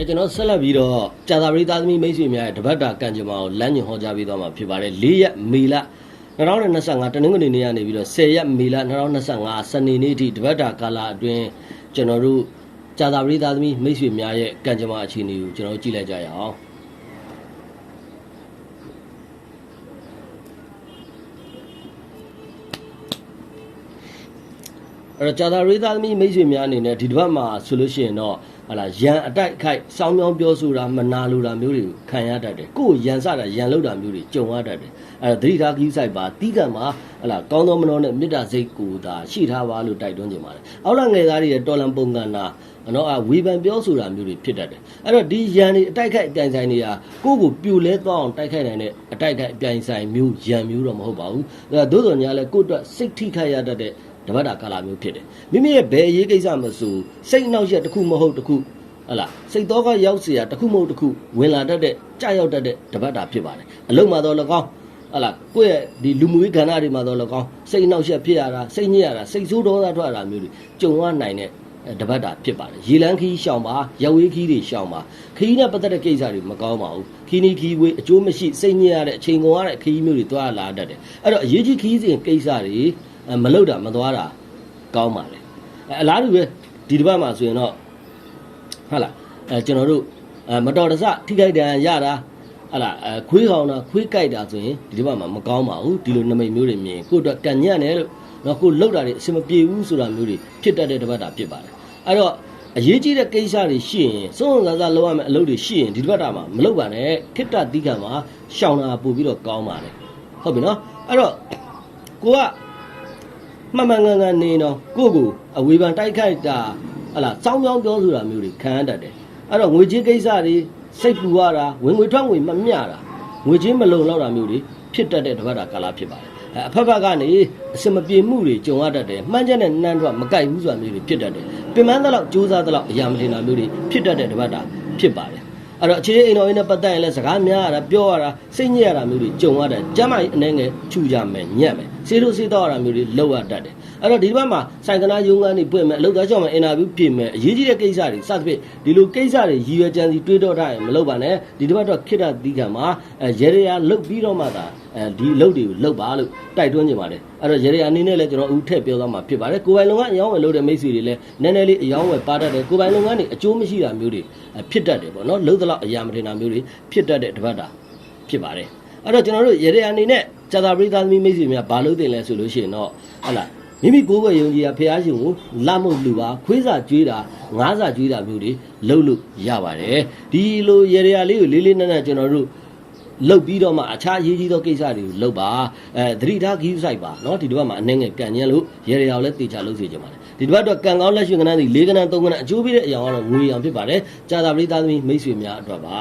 ပါတယ်ကျွန်တော်ဆက်လက်ပြီးတော့ကြာသာပရိသသမီမိတ်ဆွေများရဲ့တပတ်တာကံကြမ္မာကိုလမ်းညွှန်ဟောကြားပေးသွားမှာဖြစ်ပါတယ်၄ရက်မေလ2025တနင်္ဂနွေနေ့ကနေပြီးတော့10ရက်မေလ2025စနေနေ့ထိတပတ်တာကာလအတွင်းကျွန်တော်တို့ကြာသာပရိသသမီမိတ်ဆွေများရဲ့ကံကြမ္မာအခြေအနေကိုကျွန်တော်တို့ကြည့်လိုက်ကြရအောင်အဲ့တော့ကြာသာရိသသမီမိတ်ဆွေများအနေနဲ့ဒီတစ်ပတ်မှာဆိုလို့ရှိရင်တော့ ဟလာရန်အတိုက်ခိုက်စောင်းမြောင်းပြောဆိုတာမနာလိုတာမျိုးတွေကိုခံရတတ်တယ်ကိုယ်ရန်စတာရန်လောက်တာမျိုးတွေကြုံရတတ်တယ်အဲ့တော့သတိထားကြီးဆိုင်ပါတီးကံမှာဟလာကောင်းသောမနောနဲ့မေတ္တာစိတ်ကိုသာရှိထားပါလို့တိုက်တွန်းကြပါတယ်အောက်လငယ်သားတွေရဲ့တော်လံပုံကံနာနော်အဝေဖန်ပြောဆိုတာမျိုးတွေဖြစ်တတ်တယ်အဲ့တော့ဒီရန်တွေအတိုက်ခိုက်အပြိုင်ဆိုင်တွေကကိုယ့်ကိုပြိုလဲသွားအောင်တိုက်ခိုက်နိုင်တဲ့အတိုက်ခိုက်အပြိုင်ဆိုင်မျိုးရန်မျိုးတော့မဟုတ်ပါဘူးအဲ့တော့သို့တော်ညာလဲကိုယ့်အတွက်စိတ်ထိခိုက်ရတတ်တဲ့ တပတ်တာကာလမျိုးဖြစ်တယ်မိမိရဲ့ဘယ်အရေးကိစ္စမဆိုစိတ်နှောက်ရက်တစ်ခုမဟုတ်တစ်ခုဟလာစိတ်တော့ကရောက်เสียတစ်ခုမဟုတ်တစ်ခုဝင်လာတတ်တဲ့ကြာရောက်တတ်တဲ့တပတ်တာဖြစ်ပါတယ်အလုံးမှာတော့၎င်းဟလာကိုယ့်ရဲ့ဒီလူမှုရေးကဏ္ဍတွေမှာတော့၎င်းစိတ်နှောက်ရက်ဖြစ်ရတာစိတ်ညစ်ရတာစိတ်ဆိုးဒေါသထွက်ရတာမျိုးတွေကြုံရနိုင်တဲ့တပတ်တာဖြစ်ပါတယ်ရေလန်းခီးရှောင်ပါရောက်ဝေးခီးတွေရှောင်ပါခီးနဲ့ပတ်သက်တဲ့ကိစ္စတွေမကောင်းပါဘူးခီးနီခီးဝေးအကျိုးမရှိစိတ်ညစ်ရတဲ့အချိန်ကုန်ရတဲ့ခီးမျိုးတွေတွားလာတတ်တယ်အဲ့တော့အရေးကြီးခီးစဉ်ကိစ္စတွေ မလုပ်တာမသွားတာကောင်းပါလေအလားတူပဲဒီတစ်ပတ်မှာဆိုရင်တော့ဟုတ်လားအဲကျွန်တော်တို့အဲမတော်တဆထိခိုက်ဒဏ်ရာရတာဟလာအဲခွေးကောင်တာခွေးကြိုက်တာဆိုရင်ဒီတစ်ပတ်မှာမကောင်းပါဘူးဒီလိုနမိတ်မျိုးတွေမြင်ကိုယ့်အတွက်ကညံ့တယ်လို့နော်ကိုလှုပ်တာတွေအဆင်မပြေဘူးဆိုတာမျိုးတွေဖြစ်တတ်တဲ့တစ်ပတ်တာဖြစ်ပါတယ်အဲ့တော့အရေးကြီးတဲ့ကိစ္စတွေရှိရင်စုံစုံစားစားလုပ်ရမယ့်အလုပ်တွေရှိရင်ဒီတစ်ပတ်တာမှာမလုပ်ပါနဲ့ခိတ္တတိကံမှာရှောင်တာပို့ပြီးတော့ကောင်းပါတယ်ဟုတ်ပြီနော်အဲ့တော့ကိုက မှန်မှန်ကန်ကန်နေတော့ကိုယ့်ကိုအဝေဖန်တိုက်ခိုက်တာဟလာစောင်းပြောင်းပြောဆိုတာမျိုးတွေခံရတတ်တယ်အဲ့တော့ငွေချင်းကိစ္စတွေစိတ်ပူရတာဝင်ငွေထွက်ငွေမမျှတာငွေချင်းမလုံလောက်တာမျိုးတွေဖြစ်တတ်တဲ့တစ်ပတ်တာကာလဖြစ်ပါတယ်အဲအဖက်ဖက်ကနေအစမပြေမှုတွေကြုံရတတ်တယ်မှန်းချက်နဲ့နှမ်းတော့မကိုက်ဘူးဆိုတာမျိုးတွေဖြစ်တတ်တယ်ပင်ပန်းသလောက်စူးစမ်းသလောက်အရာမတင်တာမျိုးတွေဖြစ်တတ်တဲ့တစ်ပတ်တာဖြစ်ပါတယ် အဲ့တော့အခြေအိမ်တော်ရင်းနဲ့ပတ်သက်ရင်လည်းစကားများရတာပြောရတာစိတ်ညစ်ရတာမျိုးတွေကြုံရတယ်ကျမ်းမာရေးအနေငယ်ခြူကြမယ်ညက်မယ်စေလို့စေတော့ရတာမျိုးတွေလောက်ရတတ်တယ် အဲ့တော့ဒီတစ်ပတ်မှာစိုင်ကနာယုံကနေပွင့်မယ်အလုပ်သားချောင်းမှာအင်တာဗျူးပြင်မယ်အရေးကြီးတဲ့ကိစ္စတွေစသဖြင့်ဒီလိုကိစ္စတွေရည်ရွယ်ကြံစီတွေးတော့ထားရင်မလုပ်ပါနဲ့ဒီတစ်ပတ်တော့ခိတ္တတိကံမှာအဲရေရရာလုတ်ပြီးတော့မှသာအဲဒီအလုပ်တွေကိုလုပ်ပါလို့တိုက်တွန်းနေပါတယ်အဲ့တော့ရေရရာအနေနဲ့လည်းကျွန်တော်ဦးထည့်ပြောသွားမှာဖြစ်ပါတယ်ကိုယ်ပိုင်လုပ်ငန်းအယောင်းဝယ်လုပ်တဲ့မိတ်ဆွေတွေလည်းနည်းနည်းလေးအယောင်းဝယ်ပါတတ်တယ်ကိုယ်ပိုင်လုပ်ငန်းတွေအကျိုးမရှိတာမျိုးတွေဖြစ်တတ်တယ်ပေါ့နော်လုံးသလောက်အရာမထင်တာမျိုးတွေဖြစ်တတ်တဲ့တစ်ပတ်တာဖြစ်ပါတယ်အဲ့တော့ကျွန်တော်တို့ရေရရာအနေနဲ့ဇာတာပရိသသမီမိတ်ဆွေများဘာလို့တင်လဲဆိုလို့ရှိရင်တော့ဟလာ မိမိကိုယ်ကိုယ်ယုံကြည်ရာဖះရှင်ကိုလမုတ်လူပါခွေးစာကျွေးတာငါးစာကျွေးတာမျိုးတွေလုပ်လို့ရပါတယ်ဒီလိုရေရရာလေးကိုလေးလေးနက်နက်ကျွန်တော်တို့လုတ်ပြီးတော့မှအခြားအရေးကြီးသောကိစ္စတွေကိုလုတ်ပါအဲသတိထားဂီးဆိုင်ပါเนาะဒီတစ်ပတ်မှာအနေငယ်ကန်ညံလို့ရေရရာကိုလည်းတေချာလုပ်စေချင်ပါတယ်ဒီတစ်ပတ်တော့ကန်ကောင်းလက်ရွှေကနန်းစီ၄ကနန်း၃ကနန်းအကျိုးပေးတဲ့အရာကတော့ငွေအောင်ဖြစ်ပါတယ်ကြာသာပရိသသမီမိတ်ဆွေများအတွက်ပါ